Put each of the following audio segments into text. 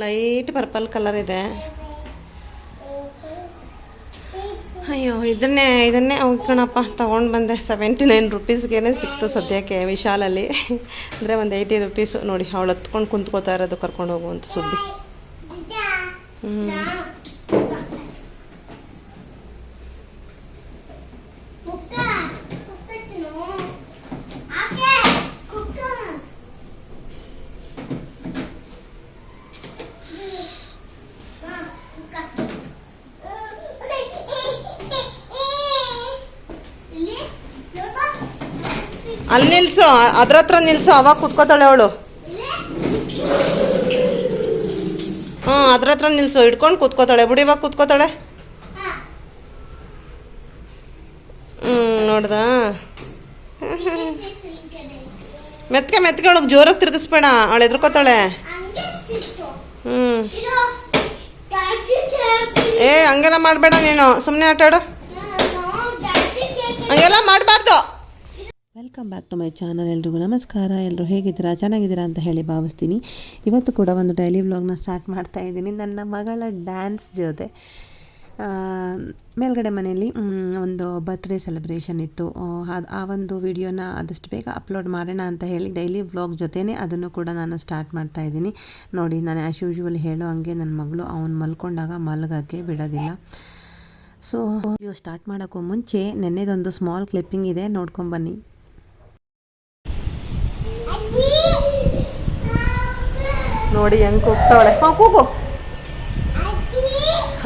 Light purple colour ಇದೆ. ಅಯ್ಯೋ, ಇದನ್ನೇ ಇದನ್ನೇ ಕಣಪ್ಪ, ತೊಗೊಂಡು ಬಂದೆ. ಸೆವೆಂಟಿ ನೈನ್ ರುಪೀಸ್ಗೇನೆ ಸಿಕ್ತು ಸದ್ಯಕ್ಕೆ ವಿಶಾಲಲ್ಲಿ. ಅಂದರೆ ಒಂದು ಏಯ್ಟಿ ರುಪೀಸು ನೋಡಿ, ಅವಳು ಹತ್ಕೊಂಡು ಕುಂತ್ಕೊಳ್ತಾ ಇರೋದು ಕರ್ಕೊಂಡು ಹೋಗುವಂಥ ಸುದ್ದಿ. ಹ್ಞೂ ಅಲ್ಲಿ ನಿಲ್ಸು ಅದ್ರ ಹತ್ರ ನಿಲ್ಸು, ಅವಾಗ ಕುತ್ಕೋತಾಳೆ ಅವಳು. ಹ್ಞೂ ಅದ್ರ ಹತ್ರ ನಿಲ್ಸು, ಹಿಡ್ಕೊಂಡು ಕುತ್ಕೋತಾಳೆ. ಬಿಡಿ, ಇವಾಗ ಕುತ್ಕೋತಾಳೆ. ಹ್ಞೂ ನೋಡ್ದಾ? ಮೆತ್ಕೆ ಮೆತ್ಕೆ ಒಳಗೆ ಜೋರಾಗಿ ತಿರ್ಗಿಸ್ಬೇಡ. ಅವಳು ಎದ್ರಕೋತಾಳೆ ಹ್ಞೂ ಏ, ಹಂಗೆಲ್ಲ ಮಾಡಬೇಡ ನೀನು. ಸುಮ್ಮನೆ ಆಟಾಡು. ಹಂಗೆಲ್ಲ ಮಾಡಬಾರ್ದು. Welcome back to my channel ಎಲ್ರಿಗೂ ನಮಸ್ಕಾರ. ಎಲ್ಲರೂ ಹೇಗಿದ್ದೀರಾ? ಚೆನ್ನಾಗಿದ್ದೀರಾ ಅಂತ ಹೇಳಿ ಭಾವಿಸ್ತೀನಿ. ಇವತ್ತು ಕೂಡ ಒಂದು ಡೈಲಿ ವ್ಲಾಗ್ನ ಸ್ಟಾರ್ಟ್ ಮಾಡ್ತಾ ಇದ್ದೀನಿ. ನನ್ನ ಮಗಳ ಡ್ಯಾನ್ಸ್ ಜೊತೆ. ಮೇಲ್ಗಡೆ ಮನೆಯಲ್ಲಿ ಒಂದು ಬರ್ತ್ಡೇ ಸೆಲೆಬ್ರೇಷನ್ ಇತ್ತು. ಆ ಒಂದು ವಿಡಿಯೋನ ಆದಷ್ಟು ಬೇಗ ಅಪ್ಲೋಡ್ ಮಾಡೋಣ ಅಂತ ಹೇಳಿ ಡೈಲಿ ವ್ಲಾಗ್ ಜೊತೆನೇ ಅದನ್ನು ಕೂಡ ನಾನು ಸ್ಟಾರ್ಟ್ ಮಾಡ್ತಾ ಇದ್ದೀನಿ. ನೋಡಿ, ನಾನು ಆ್ಯಸ್ ಯೂಶ್ವಲ್ ಹೇಳೋ ಹಂಗೆ ನನ್ನ ಮಗಳು ಅವನು ಮಲ್ಕೊಂಡಾಗ ಮಲಗಕ್ಕೆ ಬಿಡೋದಿಲ್ಲ. ಸೊ ವಿಡಿಯೋ ಸ್ಟಾರ್ಟ್ ಮಾಡೋಕ್ಕೂ ಮುಂಚೆ ನೆನ್ನೆದೊಂದು ಸ್ಮಾಲ್ ಕ್ಲಿಪ್ಪಿಂಗ್ ಇದೆ. ನೋಡ್ಕೊಂಬನ್ನಿ ನೋಡಿ ಹೆಂಗ್ ಕೂಗ್ತಾವಳೆ. ಹಾ ಕೂಗು.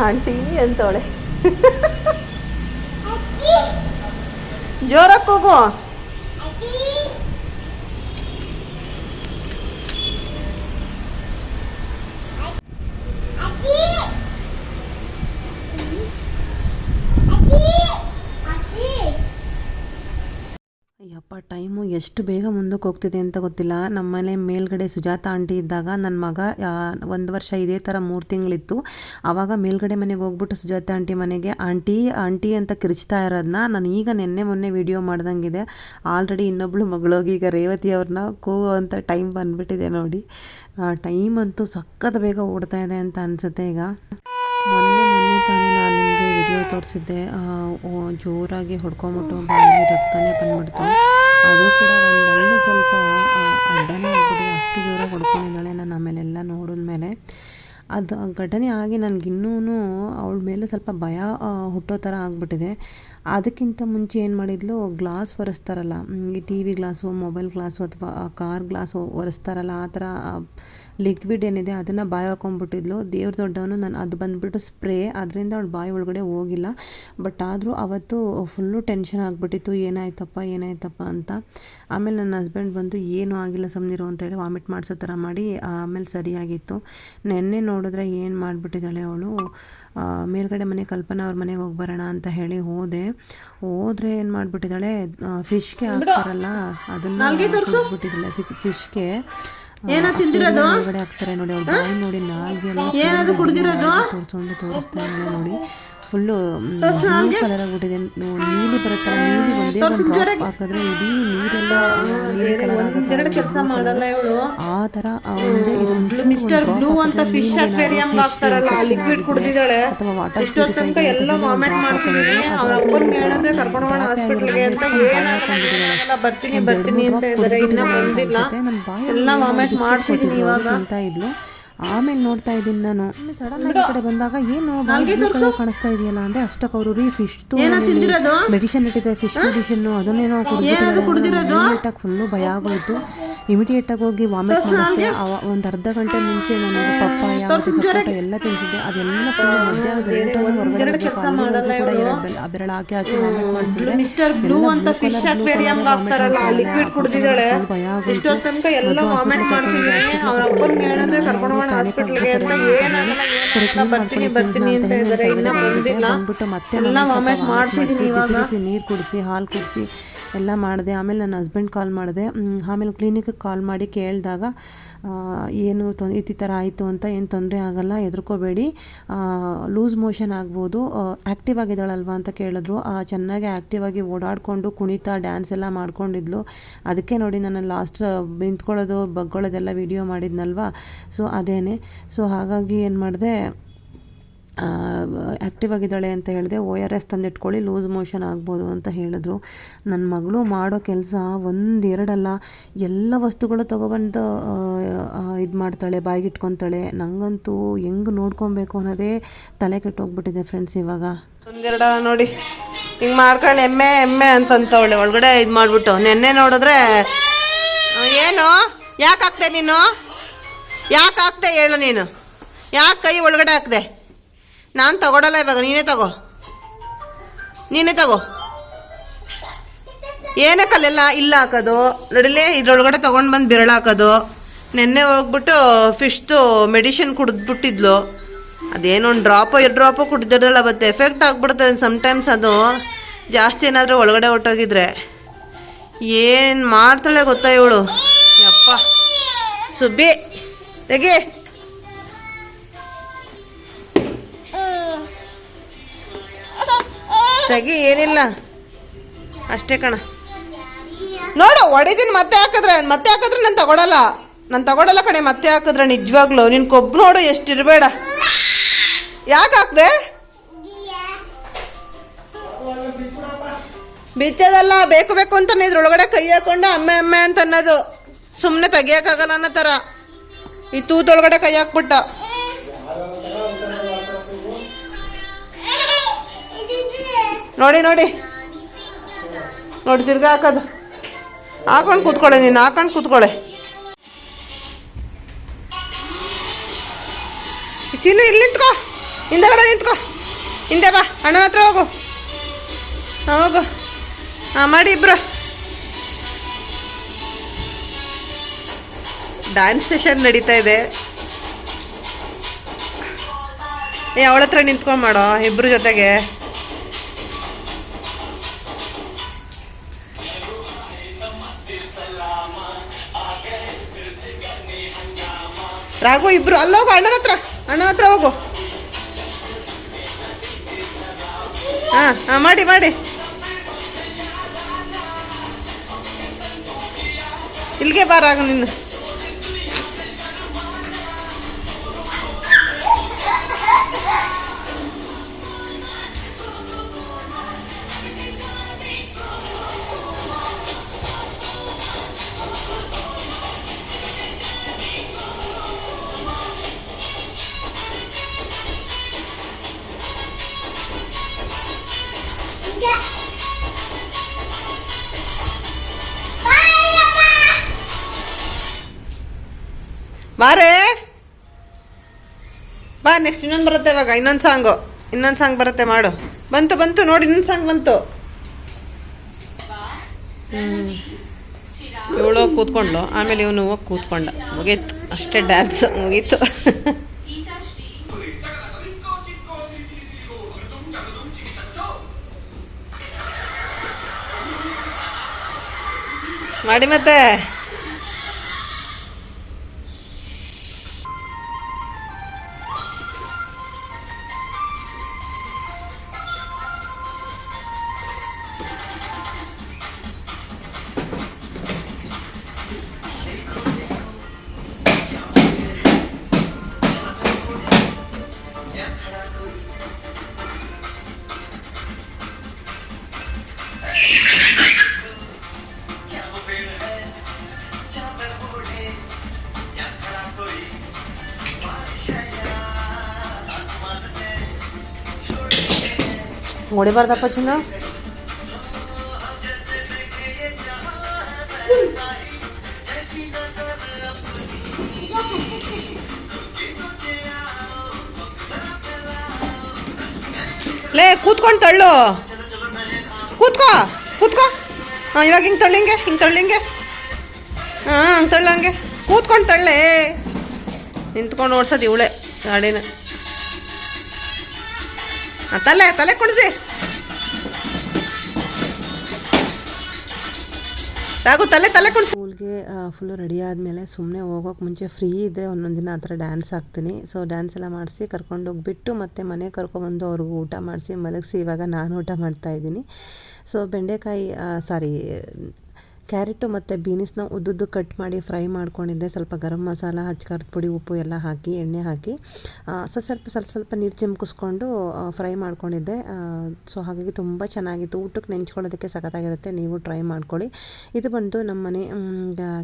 ಆಂಟಿ. ಅಂತವಳೆ. ಜೋರಾಗಿ ಕೂಗು. ಎಷ್ಟು ಬೇಗ ಮುಂದಕ್ಕೆ ಹೋಗ್ತಿದೆ ಅಂತ ಗೊತ್ತಿಲ್ಲ. ನಮ್ಮನೆ ಮೇಲ್ಗಡೆ ಸುಜಾತ ಆಂಟಿ ಇದ್ದಾಗ ನನ್ನ ಮಗ ಒಂದು ವರ್ಷ ಇದೇ ಥರ ಮೂರು ತಿಂಗಳಿತ್ತು. ಆವಾಗ ಮೇಲ್ಗಡೆ ಮನೆಗೆ ಹೋಗ್ಬಿಟ್ಟು ಸುಜಾತ ಆಂಟಿ ಮನೆಗೆ, ಆಂಟಿ ಆಂಟಿ ಅಂತ ಕಿರಿಚ್ತಾ ಇರೋದನ್ನ ನಾನು ಈಗ ನಿನ್ನೆ ಮೊನ್ನೆ ವಿಡಿಯೋ ಮಾಡ್ದಂಗಿದೆ. ಆಲ್ರೆಡಿ ಇನ್ನೊಬ್ಳು ಮಗಳೋಗಿ ಈಗ ರೇವತಿ ಅವ್ರನ್ನ ಕೂಗೋ ಅಂತ ಟೈಮ್ ಬಂದುಬಿಟ್ಟಿದೆ ನೋಡಿ. ಟೈಮ್ ಅಂತೂ ಸಖತ್ ಬೇಗ ಓಡ್ತಾ ಇದೆ ಅಂತ ಅನಿಸುತ್ತೆ ಈಗ. ಮೊನ್ನೆ ಮೊನ್ನೆ ತಾನೇ ನಾನು ನಿಮಗೆ ವಿಡಿಯೋ ತೋರಿಸಿದ್ದೆ. ಜೋರಾಗಿ ಹೊಡ್ಕೊಂಬಿಟ್ಟು ಬಾಯಲ್ಲಿ ರಕ್ತನೇ ಬಂದ್ಬಿಡ್ತು. ಅದು ಕೂಡ ಒಂದು ಅಲ್ಲೂ ಸ್ವಲ್ಪ ಅಡ್ಡನೇ ಆಗ್ಬಿಟ್ಟಿದೆ. ಅಷ್ಟು ಜೋರಾಗಿ ಹೊಡ್ಕೊಂಡಿದ್ದಾಳೆ ನಾನು ಆಮೇಲೆಲ್ಲ ನೋಡಿದ್ಮೇಲೆ. ಅದು ಘಟನೆ ಆಗಿ ನನಗಿನ್ನೂ ಅವಳ ಮೇಲೆ ಸ್ವಲ್ಪ ಭಯ ಹುಟ್ಟೋ ಥರ ಆಗಿಬಿಟ್ಟಿದೆ. ಅದಕ್ಕಿಂತ ಮುಂಚೆ ಏನು ಮಾಡಿದ್ಲು, ಗ್ಲಾಸ್ ಒರೆಸ್ತಾರಲ್ಲ, ಈ T V glass, mobile glass ಅಥವಾ ಕಾರ್ ಗ್ಲಾಸು ಒರೆಸ್ತಾರಲ್ಲ, ಆ ಥರ ಲಿಕ್ವಿಡ್ ಏನಿದೆ ಅದನ್ನು ಬಾಯಿ ಹಾಕೊಂಡ್ಬಿಟ್ಟಿದ್ಲು. ದೇವ್ರ ದೊಡ್ಡವನು ನಾನು ಅದು ಬಂದುಬಿಟ್ಟು ಸ್ಪ್ರೇ ಅದರಿಂದ ಅವಳು ಬಾಯಿ ಒಳಗಡೆ ಹೋಗಿಲ್ಲ. ಬಟ್ ಆದರೂ ಅವತ್ತು ಫುಲ್ಲು ಟೆನ್ಷನ್ ಆಗಿಬಿಟ್ಟಿತ್ತು. ಏನಾಯ್ತಪ್ಪ ಏನಾಯ್ತಪ್ಪ ಅಂತ. ಆಮೇಲೆ ನನ್ನ ಹಸ್ಬೆಂಡ್ ಬಂದು ಏನೂ ಆಗಿಲ್ಲ ಸುಮ್ಮನಿರು ಅಂತೇಳಿ ವಾಮಿಟ್ ಮಾಡಿಸೋ ಥರ ಮಾಡಿ ಆಮೇಲೆ ಸರಿಯಾಗಿತ್ತು. ನೆನ್ನೆ ನೋಡಿದ್ರೆ ಏನು ಮಾಡಿಬಿಟ್ಟಿದ್ದಾಳೆ ಅವಳು ಮೇಲ್ಗಡೆ ಮನೆ ಕಲ್ಪನಾ ಅವ್ರ ಮನೆಗೆ ಹೋಗಿ ಬರೋಣ ಅಂತ ಹೇಳಿ ಹೋದೆ. ಹೋದ್ರೆ ಏನು ಮಾಡಿಬಿಟ್ಟಿದ್ದಾಳೆ ಫಿಶ್ಗೆ ಹಾಕ್ತಾರಲ್ಲ ಅದನ್ನ ಬಿಟ್ಟಿದ್ದಾಳೆ ಫಿಶ್ಗೆ ಏನೋ ತಿಂದಿರೋದು? ಹಾಕ್ತಾರೆ ನೋಡಿ ಅವ್ರ ಬಾಯಿ ನೋಡಿ ನಾಲ್ಗೆ ಏನದು ಕುಡ್ದಿರೋದು? ತೋರಿಸ್ಕೊಂಡು ತೋರಿಸ್ತಾ ಇದ್ದಾಳೆ ನೋಡಿ ಫುಲ್ಲು ಕಲರ್ ಆಗಿಬಿಟ್ಟಿದೆ ನೋಡಿ ನೀಲಿ ಬರುತ್ತಲ್ಲ ನೀಲಿ ಒಂದೇ ಒಂದು ಡ್ರಾಪ್ ಹಾಕಿದ್ರೆ ಇಡೀ ನೀರೆಲ್ಲ ನೀಲಿ ಕಲರ್ ಕೆಲಸ ಮಾಡಲ್ಲ ಇವಳು. ಆ ತರ ಆ ಒಂದೇ ಇದು ಮಿಸ್ಟರ್ ಬ್ಲೂ ಅಂತ ಫಿಶ್ ಅಕ್ವೇರಿಯಂ ಹಾಕ್ತಾರಲ್ಲ ಲಿಕ್ವಿಡ್ ಕುಡಿದಿದ್ದಾಳೆ. ಅಥವಾ ವಾಟರ್ ಇಷ್ಟೊತ್ತು ತನಕ ಎಲ್ಲ ವಾಮಿಟ್ ಮಾಡ್ಸಿದೀನಿ ಅವ್ರ ಅಪ್ಪನ ಹೇಳಿದ್ರೆ ಕರ್ಕೊಂಡು ಹೋಗೋಣ ಹಾಸ್ಪಿಟ್ಲ್ಗೆ ಅಂತ ಏನಾಗಲ್ಲ ಬರ್ತೀನಿ ಬರ್ತೀನಿ ಅಂತ ಇದ್ದಾರೆ ಇನ್ನ ಬಂದಿಲ್ಲ. ಎಲ್ಲ ವಾಮಿಟ್ ಮಾಡ್ಸಿದೀನಿ ಇವಾಗ. ಅಂತ ಇದ್ಲು. ಆಮೇಲೆ ನೋಡ್ತಾ ಇದ್ದೀನಿ ನಾನು. ಸಡನ್ ಆಗಿ ಕಡೆ ಬಂದಾಗ ಏನು ಕಾಣಿಸ್ತಾ ಇದೆಯಲ್ಲ ಅಂದ್ರೆ ಅಷ್ಟಕ್ಕೆ ಅವರು ರೀ ಫಿಶ್ ತಿಂದಿರೋದು? ಮೆಡಿಷನ್ ಇಟ್ಟಿದೆ ಫಿಶ್ ಮೆಡಿಷನ್ ಅದನ್ನೇನೋ ಕುಡಿದಿರೋದು? ಫುಲ್ಲು ಭಯ ಆಗೋಯ್ತು. ಇಮಿಡಿಯೇಟ್ ಆಗಿ ಹೋಗಿ ವಾಮಿಟ್ ಮಾಡಿದೆ ಒಂದು ಅರ್ಧ ಗಂಟೆ ಮುಂಚೆ ನಾನು ಪಪ್ಪಾಯ ಮತ್ತೆ ಸಪೋಟ ಎಲ್ಲ ತಿಂತಿದ್ದೆ. ಅದೆಲ್ಲ ಫುಲ್ ಮಧ್ಯಾಹ್ನದ ಊಟನೂ ಹೊರಗಡೆ. ಕೂಡ ಎರಡು ಬೆರಳು- ಹಾಕಿ ಹಾಕಿ ವಾಮಿಟ್ ಮಾಡಿಸಿದ್ರೆ ಮಿಸ್ಟರ್ ಬ್ಲೂ ಅಂತ ಫಿಶ್ ಅಕ್ವೇರಿಯಂ ಹಾಕ್ತಾರಲ್ಲ ಲಿಕ್ವಿಡ್ ಕುಡ್ದಿದ್ದಾಳೆ ಇಷ್ಟೊತ್ತು ತನಕ ಎಲ್ಲ ವಾಮಿಟ್ ಮಾಡ್ಸಿದೀನಿ ಅವ್ರ ಅಪ್ಪನ ಹೇಳಿದ್ರೆ ಕರ್ಕೊಂಡು ಏನಾಗಲ್ಲ ಏನಾಗಲ್ಲ ಬರ್ತೀನಿ ಬರ್ತೀನಿ ಅಂತ ಬಂದಿಲ್ಲ ಬಂದ್ಬಿಟ್ಟು ಮತ್ತೆ ವಾಮಿಟ್ ಮಾಡ್ಸಿದೀನಿ ಇವಾಗ. ನೀರು ಕುಡಿಸಿ ಹಾಲು ಕುಡಿಸಿ ಎಲ್ಲ ಮಾಡಿದೆ. ಆಮೇಲೆ ನನ್ನ ಹಸ್ಬೆಂಡ್ ಕಾಲ್ ಮಾಡಿದೆ. ಆಮೇಲೆ ಕ್ಲಿನಿಕ್ಗೆ ಕಾಲ್ ಮಾಡಿ ಕೇಳಿದಾಗ ಏನು ತೊ ಈ ಥರ ಆಯಿತು ಅಂತ ಏನು ತೊಂದರೆ ಆಗಲ್ಲ, ಹೆದರ್ಕೋಬೇಡಿ. ಲೂಸ್ ಮೋಷನ್ ಆಗ್ಬೋದು. ಆ್ಯಕ್ಟಿವ್ ಆಗಿದ್ದಾಳಲ್ವ ಅಂತ ಕೇಳಿದ್ರು. ಚೆನ್ನಾಗಿ ಆ್ಯಕ್ಟಿವ್ ಆಗಿ ಓಡಾಡಿಕೊಂಡು ಕುಣಿತಾ ಡ್ಯಾನ್ಸ್ ಎಲ್ಲ ಮಾಡ್ಕೊಂಡಿದ್ಲು. ಅದಕ್ಕೆ ನೋಡಿ ನಾನು ಲಾಸ್ಟ್ ನಿಂತ್ಕೊಳ್ಳೋದು ಬಗ್ಗೊಳ್ಳೋದೆಲ್ಲ ವಿಡಿಯೋ ಮಾಡಿದ್ನಲ್ವ? ಸೊ, ಅದೇನೆ. ಸೊ, ಹಾಗಾಗಿ ಏನು ಮಾಡಿದೆ ಆ್ಯಕ್ಟಿವ್ ಆಗಿದ್ದಾಳೆ ಅಂತ ಹೇಳಿದೆ. ಓ ಆರ್ ಎಸ್ ತಂದಿಟ್ಕೊಳ್ಳಿ, ಲೂಸ್ ಮೋಷನ್ ಆಗ್ಬೋದು ಅಂತ ಹೇಳಿದ್ರು. ನನ್ನ ಮಗಳು ಮಾಡೋ ಕೆಲಸ ಒಂದೆರಡಲ್ಲ. ಎಲ್ಲ ವಸ್ತುಗಳು ತೊಗೊಬಂದು ಇದು ಮಾಡ್ತಾಳೆ, ಬಾಯಿಗೆ ಇಟ್ಕೊತಾಳೆ. ನನಗಂತೂ ಹೆಂಗೆ ನೋಡ್ಕೊಬೇಕು ಅನ್ನೋದೇ ತಲೆ ಕೆಟ್ಟೋಗ್ಬಿಟ್ಟಿದೆ ಫ್ರೆಂಡ್ಸ್ ಇವಾಗ. ಒಂದೆರಡ ನೋಡಿ. ಹಿಂಗೆ ಮಾಡ್ಕೊಂಡು ಎಮ್ಮೆ ಎಮ್ಮೆ ಅಂತಂತವಳೆ ಒಳಗಡೆ ಇದು ಮಾಡಿಬಿಟ್ಟು. ನೆನ್ನೆ ನೋಡಿದ್ರೆ ಏನು? ಯಾಕೆ ಹಾಕ್ದೆ ನೀನು? ಯಾಕೆ ಹಾಕ್ದೆ ಹೇಳು ನೀನು? ಯಾಕೆ ಕೈ ಒಳಗಡೆ ಹಾಕ್ದೆ? ನಾನು ತಗೊಡಲ್ಲ ಇವಾಗ, ನೀನೇ ತಗೋ. ನೀನೇ ತಗೋ. ಏನಕ್ಕಲ್ಲೆಲ್ಲ ಇಲ್ಲ ಹಾಕೋದು? ನೋಡಿಲಿ ಇದ್ರೊಳಗಡೆ ತೊಗೊಂಡು ಬಂದು ಬೆರಳು ಹಾಕೋದು. ನೆನ್ನೆ ಹೋಗ್ಬಿಟ್ಟು ಫಿಶ್ದು ಮೆಡಿಷನ್ ಕುಡಿದ್ಬಿಟ್ಟಿದ್ಲು. ಅದೇನೋ ಒಂದು ಡ್ರಾಪು ಎರಡು ಡ್ರಾಪು ಕುಡಿದಿರಲ್ಲ ಮತ್ತೆ ಎಫೆಕ್ಟ್ ಆಗ್ಬಿಡುತ್ತೆ ಸಮ್ಟೈಮ್ಸ್ ಅದು. ಜಾಸ್ತಿ ಏನಾದರೂ ಒಳಗಡೆ ಹೊಟ್ಟೋಗಿದ್ರೆ ಏನು ಮಾಡ್ತಾಳೆ ಗೊತ್ತಾ ಇವಳು? ಯಪ್ಪ. ಸುಬ್ಬಿ, ತೆಗಿ. ತೆಗಿ ಏನಿಲ್ಲ. ಅಷ್ಟೇ ಕಣ. ನೋಡು ಹೊಡಿತೀನಿ ಮತ್ತೆ ಹಾಕಿದ್ರೆ ಮತ್ತೆ ಹಾಕಿದ್ರೆ ನಾನು ತಗೊಳಲ್ಲ. ನಾನು ತಗೊಳಲ್ಲ ಕಣೆ ಮತ್ತೆ ಹಾಕಿದ್ರೆ ನಿಜವಾಗ್ಲು. ನಿನ್ ಕೊಬ್ಬು ನೋಡು ಎಷ್ಟು ಇರಬೇಡ. ಯಾಕೆ ಹಾಕ್ದೆ? ಬಿತ್ತದಲ್ಲ ಬೇಕು ಬೇಕು ಅಂತಾನೆ ಇದ್ರೊಳಗಡೆ ಕೈ ಹಾಕೊಂಡು ಅಮ್ಮೆ ಅಮ್ಮೆ ಅಂತ ಅನ್ನೋದು. ಸುಮ್ಮನೆ ತೆಗಿಯೋಕ್ಕಾಗಲ್ಲ ಅನ್ನೋ ಥರ ಈ ತೂತೊಳಗಡೆ ಕೈ ಹಾಕ್ಬಿಟ್ಟ. ನೋಡಿ ನೋಡಿ. ನೋಡಿ, ತಿರ್ಗಾ ಹಾಕೋದು. ಹಾಕೊಂಡು ಕೂತ್ಕೊಳ್ಳೆ ನೀನು, ಹಾಕೊಂಡು ಕೂತ್ಕೊಳ್ಳೆ. ಚಿನ್ನ, ಇಲ್ಲಿ ನಿಂತ್ಕೋ. ಹಿಂದೆಗಡೆ ನಿಂತ್ಕೋ. ಹಿಂದೆ ಬಾ, ಅಣ್ಣನ ಹತ್ರ ಹೋಗು. ಹೋಗು. ಹಾಂ, ಮಾಡಿ ಇಬ್ರು. ಡ್ಯಾನ್ಸ್ ಸೆಷನ್ ನಡೀತಾ ಇದೆ. ಏ ಅವಳ ಹತ್ರ ನಿಂತ್ಕೊಂಡು ಮಾಡೋ, ಇಬ್ರು ಜೊತೆಗೆ. ರಾಘು, ಇಬ್ರು. ಅಲ್ಲೋಗು, ಅಣ್ಣನ ಹತ್ರ. ಅಣ್ಣನ ಹತ್ರ ಹೋಗು. ಹಾ ಹಾ, ಮಾಡಿ ಮಾಡಿ. ಇಲ್ಲಿಗೆ ಬಾ ರಾಘು ನೀನು ಬಾರೇ ಬಾ ನೆಕ್ಸ್ಟ್ ಇನ್ನೊಂದು ಬರುತ್ತೆ ಇವಾಗ, ಇನ್ನೊಂದು ಸಾಂಗು ಇನ್ನೊಂದು ಸಾಂಗ್ ಬರುತ್ತೆ, ಮಾಡು. ಬಂತು ಬಂತು, ನೋಡಿ, ಇನ್ನೊಂದು ಸಾಂಗ್ ಬಂತು. ಇವಳು ಕೂತ್ಕೊಂಡು ಕೂತ್ಕೊಂಡ್ಲು ಆಮೇಲೆ ಇವನು ಹೋಗಿ ಕೂತ್ಕೊಂಡ. ಮುಗೀತು. ಅಷ್ಟೇ ಡ್ಯಾನ್ಸ್ ಮುಗೀತು. ಮಾಡಿ ಮತ್ತೆ. ಹೊಡಿಬಾರ್ದಪ್ಪ ಚಿನ್ನ ಲೇ ಕೂತ್ಕೊಂಡು ತಳ್ಳು ಕೂತ್ಕೋ ಕೂತ್ಕೋ ಹಾಂ ಇವಾಗ ಹಿಂಗೆ ತಳ್ಳಿಂಗೆ ಹಿಂಗೆ ತಳ್ಳಿಂಗೆ ಹಾಂ ಹಂಗೆ ತಳ್ಳಂಗೆ ಕೂತ್ಕೊಂಡು ತಳ್ಳೆ ನಿಂತ್ಕೊಂಡು ಓಡ್ಸೋದು ಇವಳೆ ಗಾಡಿನ ಆ, ತಲೆ ತಲೆ ಕುಣಿಸಿ ತಲೆ ಸ್ಕೂಲ್ಗೆ ಫುಲ್ಲು ರೆಡಿ ಆದಮೇಲೆ ಸುಮ್ಮನೆ ಹೋಗೋಕೆ ಮುಂಚೆ ಫ್ರೀ ಇದ್ರೆ ಒಂದೊಂದು ದಿನ ಆ ಥರ ಡ್ಯಾನ್ಸ್ ಹಾಕ್ತೀನಿ. ಸೊ ಡ್ಯಾನ್ಸ್ ಎಲ್ಲ ಮಾಡಿಸಿ ಕರ್ಕೊಂಡು ಹೋಗ್ಬಿಟ್ಟು ಮತ್ತೆ ಮನೆ ಕರ್ಕೊಬಂದು ಅವ್ರಿಗೂ ಊಟ ಮಾಡಿಸಿ ಮಲಗಿಸಿ ಇವಾಗ ನಾನು ಊಟ ಮಾಡ್ತಾ ಇದ್ದೀನಿ. ಸೊ ಬೆಂಡೆಕಾಯಿ ಸಾರಿ ಕ್ಯಾರೆಟು ಮತ್ತು ಬೀನ್ಸ್ನ ಉದ್ದುದ್ದು ಕಟ್ ಮಾಡಿ ಫ್ರೈ ಮಾಡ್ಕೊಂಡಿದ್ದೆ. ಸ್ವಲ್ಪ ಗರಂ ಮಸಾಲ ಹಚ್ಕಾರದ ಪುಡಿ, ಉಪ್ಪು ಎಲ್ಲ ಹಾಕಿ, ಎಣ್ಣೆ ಹಾಕಿ ಸೊ, ಸ್ವಲ್ಪ ಸ್ವಲ್ಪ ಸ್ವಲ್ಪ ನೀರು ಚಿಮ್ಕಿಸ್ಕೊಂಡು ಫ್ರೈ ಮಾಡ್ಕೊಂಡಿದ್ದೆ. ಸೊ ಹಾಗಾಗಿ ತುಂಬ ಚೆನ್ನಾಗಿತ್ತು. ಊಟಕ್ಕೆ ನೆಂಚ್ಕೊಳ್ಳೋದಕ್ಕೆ ಸಖತ್ತಾಗಿರುತ್ತೆ. ನೀವು ಟ್ರೈ ಮಾಡ್ಕೊಳ್ಳಿ. ಇದು ಬಂದು ನಮ್ಮ ಮನೆ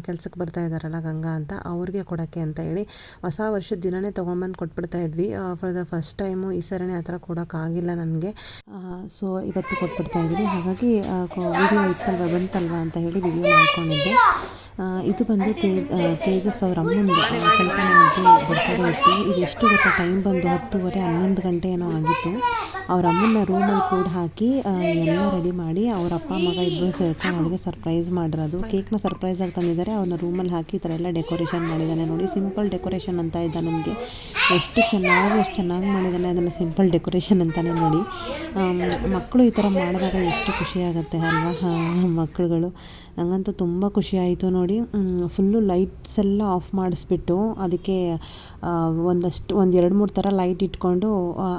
ಕೆಲಸಕ್ಕೆ ಬರ್ತಾ ಇದ್ದಾರಲ್ಲ ಗಂಗಾ ಅಂತ, ಅವ್ರಿಗೆ ಕೊಡೋಕ್ಕೆ ಅಂತ ಹೇಳಿ ಹೊಸ ವರ್ಷದ ದಿನನೇ ತೊಗೊಂಬಂದು ಕೊಟ್ಬಿಡ್ತಾ ಇದ್ವಿ. ಫಾರ್ ದ ಫಸ್ಟ್ ಟೈಮು ಈ ಸರಿನೇ ಆ ಥರ ಕೊಡೋಕ್ಕಾಗಿಲ್ಲ ನನಗೆ. ಸೊ ಇವತ್ತು ಕೊಟ್ಬಿಡ್ತಾ ಇದ್ದೀನಿ. ಹಾಗಾಗಿ ವಿಡಿಯೋ ಇತ್ತಲ್ವ, ಬಂತಲ್ವ ಅಂತ ಹೇಳಿ ವಿಡಿಯೋ ಮಾಡ್ಕೊಂಡಿದ್ದೆ. ಇದು ಬಂದು ತೇಜಸ್ ಅವ್ರ ಅಮ್ಮಂದು ಕಲ್ಪನೆ ಅಂತ ಬರ್ತಡೇ ಇತ್ತು ಇದು ಎಷ್ಟು ಗೊತ್ತಾ, ಟೈಮ್ ಬಂದು ಹತ್ತುವರೆ, ಹನ್ನೊಂದು ಗಂಟೆ ಏನೋ ಆಗಿತ್ತು. ಅವ್ರ ಅಮ್ಮನ ರೂಮಲ್ಲಿ ಕೂಡ ಹಾಕಿ ಎಲ್ಲ ರೆಡಿ ಮಾಡಿ ಅವ್ರ ಅಪ್ಪ ಮಗ ಇಬ್ಬರು ಸೇರ್ಕೊಂಡು ಅವ್ರಿಗೆ ಸರ್ಪ್ರೈಸ್ ಮಾಡಿರೋದು. ಕೇಕ್ನ ಸರ್ಪ್ರೈಸ್ ಆಗಿ ತಂದಿದ್ದಾರೆ. ಅವ್ರನ್ನ ರೂಮಲ್ಲಿ ಹಾಕಿ ಈ ಥರ ಎಲ್ಲ ಡೆಕೋರೇಷನ್ ಮಾಡಿದ್ದಾನೆ ನೋಡಿ. ಸಿಂಪಲ್ ಡೆಕೋರೇಷನ್ ಅಂತ ಇದ್ದ ನನಗೆ ಎಷ್ಟು ಚೆನ್ನಾಗಿ ಎಷ್ಟು ಚೆನ್ನಾಗಿ ಮಾಡಿದ್ದಾನೆ ಅದನ್ನು ಸಿಂಪಲ್ ಡೆಕೋರೇಷನ್ ಅಂತಲೇ ನೋಡಿ. ಮಕ್ಕಳು ಈ ಥರ ಮಾಡಿದಾಗ ಎಷ್ಟು ಖುಷಿಯಾಗುತ್ತೆ ಅಲ್ವಾ? ಹಾ, ಮಕ್ಕಳುಗಳು ನನಗಂತೂ ತುಂಬ ಖುಷಿ ಆಯಿತು ನೋಡಿ. ಫುಲ್ಲು ಲೈಟ್ಸ್ ಎಲ್ಲ ಆಫ್ ಮಾಡಿಸ್ಬಿಟ್ಟು ಅದಕ್ಕೆ ಒಂದಷ್ಟು ಒಂದು ಎರಡು ಮೂರು ಥರ ಲೈಟ್ ಇಟ್ಕೊಂಡು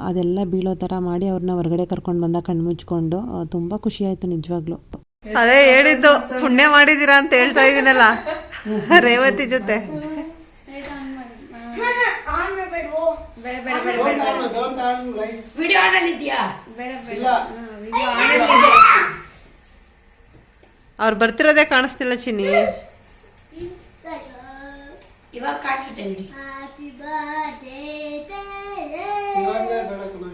ಅದೆಲ್ಲ ಬೀಳೋ ಥರ ಮಾಡಿ ಅವ್ರನ್ನ ಹೊರಗಡೆ ಕರ್ಕೊಂಡು ಬಂದ ಕಣ್ಣು ಮುಚ್ಕೊಂಡು ತುಂಬ ಖುಷಿ ಆಯ್ತು ನಿಜವಾಗ್ಲೂ. ಅದೇ ಹೇಳಿದ್ದು ಪುಣ್ಯ ಮಾಡಿದೀರಾ ಅಂತ ಹೇಳ್ತಾ ಇದೀನಲ್ಲ. ರೇವತಿ ಜೊತೆ. ಅವ್ರು ಬರ್ತಿರೋದೇ ಕಾಣಿಸ್ತಿಲ್ಲ ಚಿನ್ನಿ. ಇವಾಗ ಕಾಣಿಸುತ್ತೆ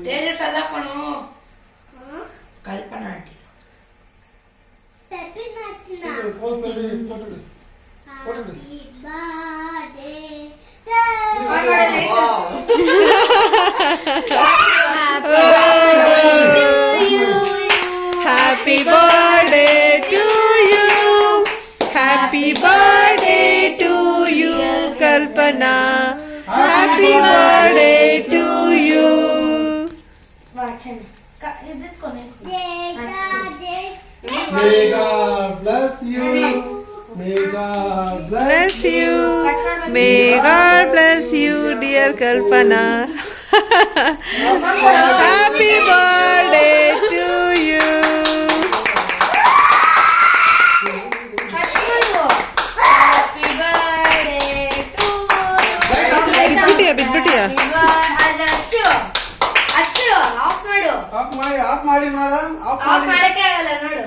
ಬಿಡಿ ಹ್ಯಾಪಿ ಬರ್ಡೇ ತೇಜಸ್ ಅಲ್ಲ ಕಣು Kalpana aunty happy birthday happy birthday to you happy birthday to May God bless you. May God bless bless you may god bless you dear kalpana happy birthday to you ಬಿಟ್ಬಿಟ್ಟಿಯಾ ಬಿಟ್ಬಿಟ್ಟಿಯಾ ಅಚ್ಚು ಅಚ್ಚು of ಮಾಡು of ಮಾಡಿ off ಮಾಡಿ madam of of ಮಾಡಿ ಮಾಡಕ್ಕೆ ಆಗಲ್ಲ ನೋಡು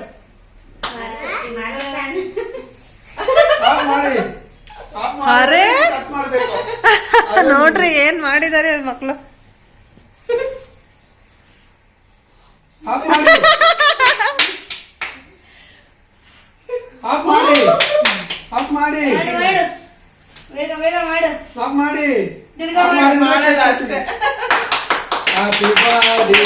ಅರೆ? ನೋಡ್ರಿ ಏನ್ ಮಾಡಿದಾರೆ ಮಕ್ಕಳು ಮಾಡಿ ಮಾಡಿ ಮಾಡಿ. ಮಾಡಿ ಮಾಡಿ. ಮಾಡಿ ಮಾಡಿ. ಮಾಡಿ ಮಾಡಿ. ಬೇಗ ಮಾಡಿ. ಮಾಡಿ ಮಾಡಿ. ತಿರ್ಗಾ ಮಾಡಿ. ಮಾಡಿ ಮಾಡಿದ್ರೆ ಅಷ್ಟೇ. ಹ್ಯಾಪಿ ಬರ್ಡೇ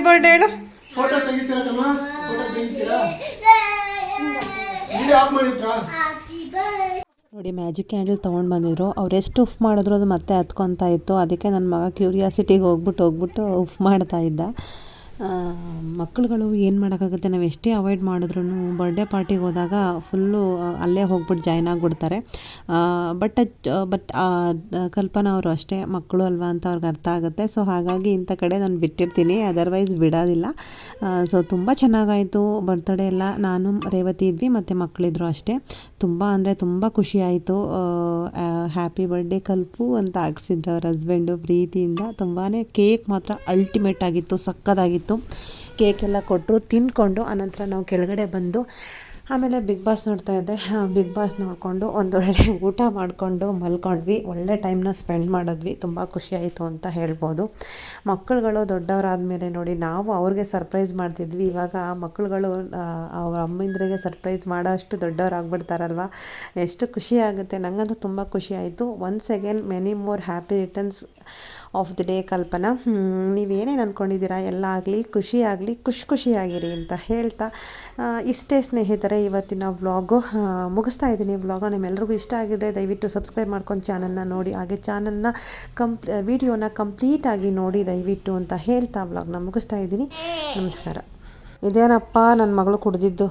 ಹ್ಯಾಪಿ ಬರ್ಡೇ ಹೇಳು. ಫೋಟೋ ತೆಗಿತೀರಾ ಕಮ್ಮ ಫೋಟೋ ತೆಗಿತೀರಾ? ವಿಡಿಯೋ ಆಫ್ ಮಾಡಿಟ್ರಾ? ನೋಡಿ ಮ್ಯಾಜಿಕ್ ಕ್ಯಾಂಡಲ್ ತೊಗೊಂಡು ಬಂದಿದ್ರು. ಅವ್ರು ಎಷ್ಟು ಉಫ್ ಮಾಡಿದ್ರು ಅದು ಮತ್ತೆ ಹತ್ಕೊತಾ ಇತ್ತು. ಅದಕ್ಕೆ ನನ್ನ ಮಗ ಕ್ಯೂರಿಯಾಸಿಟಿಗೆ ಹೋಗ್ಬಿಟ್ಟು ಹೋಗ್ಬಿಟ್ಟು ಉಫ್ ಮಾಡ್ತಾ ಇದ್ದ. ಮಕ್ಕಳುಗಳು ಏನು ಮಾಡೋಕ್ಕಾಗುತ್ತೆ? ನಾವು ಎಷ್ಟೇ ಅವಾಯ್ಡ್ ಮಾಡಿದ್ರೂ ಬರ್ಡೇ ಪಾರ್ಟಿಗೆ ಹೋದಾಗ ಫುಲ್ಲು ಅಲ್ಲೇ ಹೋಗ್ಬಿಟ್ಟು ಜಾಯ್ನ್ ಆಗಿಬಿಡ್ತಾರೆ. ಬಟ್ ಬಟ್ ಕಲ್ಪನಾ ಅವರು ಅಷ್ಟೇ ಮಕ್ಕಳು ಅಲ್ವಾ ಅಂತ ಅವ್ರಿಗೆ ಅರ್ಥ ಆಗುತ್ತೆ. ಸೊ ಹಾಗಾಗಿ ಇಂಥ ಕಡೆ ನಾನು ಬಿಟ್ಟಿರ್ತೀನಿ. ಅದರ್ವೈಸ್ ಬಿಡೋದಿಲ್ಲ. ಸೊ ತುಂಬ ಚೆನ್ನಾಗಾಯಿತು ಬರ್ತಡೇ ಎಲ್ಲ. ನಾನು, ರೇವತಿ ಇದ್ವಿ, ಮತ್ತು ಮಕ್ಕಳಿದ್ರು ಅಷ್ಟೇ. ತುಂಬ ಅಂದರೆ ತುಂಬ ಖುಷಿ ಆಯಿತು. ಹ್ಯಾಪಿ ಬರ್ಡೇ ಕಲ್ಪು ಅಂತ ಹಾಕ್ಸಿದ್ರು ಅವ್ರ ಹಸ್ಬೆಂಡು ಪ್ರೀತಿಯಿಂದ. ತುಂಬಾ ಕೇಕ್ ಮಾತ್ರ ಅಲ್ಟಿಮೇಟ್ ಆಗಿತ್ತು ಸಕ್ಕತ್ತಾಗಿತ್ತು ಕೇಕ್ ಎಲ್ಲ ಕೊಟ್ಟರು ತಿಂದ್ಕೊಂಡು ಆನಂತರ ನಾವು ಕೆಳಗಡೆ ಬಂದು ಆಮೇಲೆ ಬಿಗ್ ಬಾಸ್ ನೋಡ್ತಾ ಇದ್ದೆ. ಬಿಗ್ ಬಾಸ್ ನೋಡಿಕೊಂಡು ಒಂದೊಳ್ಳೆ ಊಟ ಮಾಡಿಕೊಂಡು ಮಲ್ಕೊಂಡ್ವಿ. ಒಳ್ಳೆ ಟೈಮ್ನ ಸ್ಪೆಂಡ್ ಮಾಡಿದ್ವಿ. ತುಂಬ ಖುಷಿಯಾಯಿತು ಅಂತ ಹೇಳ್ಬೋದು. ಮಕ್ಕಳುಗಳು ದೊಡ್ಡವರಾದಮೇಲೆ ನೋಡಿ ನಾವು ಅವ್ರಿಗೆ ಸರ್ಪ್ರೈಸ್ ಮಾಡ್ತಿದ್ವಿ. ಇವಾಗ ಮಕ್ಕಳುಗಳು ಅವ್ರ ಅಮ್ಮಂದ್ರಿಗೆ ಸರ್ಪ್ರೈಸ್ ಮಾಡೋ ಅಷ್ಟು ದೊಡ್ಡವರಾಗ್ಬಿಡ್ತಾರಲ್ವ? ಎಷ್ಟು ಖುಷಿ ಆಗುತ್ತೆ. ನನಗಂತೂ ತುಂಬ ಖುಷಿ ಆಯಿತು. Once again many more happy returns of the day Kalpana. ನೀವೇನೇನು ಅಂದ್ಕೊಂಡಿದ್ದೀರಾ ಎಲ್ಲ ಆಗಲಿ, ಖುಷಿ ಆಗಲಿ, ಖುಷಿ ಖುಷಿಯಾಗಿರಿ ಅಂತ ಹೇಳ್ತಾ ಇಷ್ಟೇ ಸ್ನೇಹಿತರೆ, ಇವತ್ತಿನ ವ್ಲಾಗು ಮುಗಿಸ್ತಾ ಇದ್ದೀನಿ. ವ್ಲಾಗು ನಿಮ್ಮೆಲ್ಲರಿಗೂ ಇಷ್ಟ ಆಗಿದ್ರೆ ದಯವಿಟ್ಟು ಸಬ್ಸ್ಕ್ರೈಬ್ ಮಾಡ್ಕೊಂಡು ಚಾನಲ್ನ ನೋಡಿ. ಹಾಗೆ ಚಾನಲ್ನ ಕಂಪ್, ವಿಡಿಯೋನ ಕಂಪ್ಲೀಟಾಗಿ ನೋಡಿ ದಯವಿಟ್ಟು ಅಂತ ಹೇಳ್ತಾ ವ್ಲಾಗ್ನ ಮುಗಿಸ್ತಾ ಇದ್ದೀನಿ. ನಮಸ್ಕಾರ. ಇದೇನಪ್ಪ ನನ್ನ ಮಗಳು ಕುಡ್ದಿದ್ದು?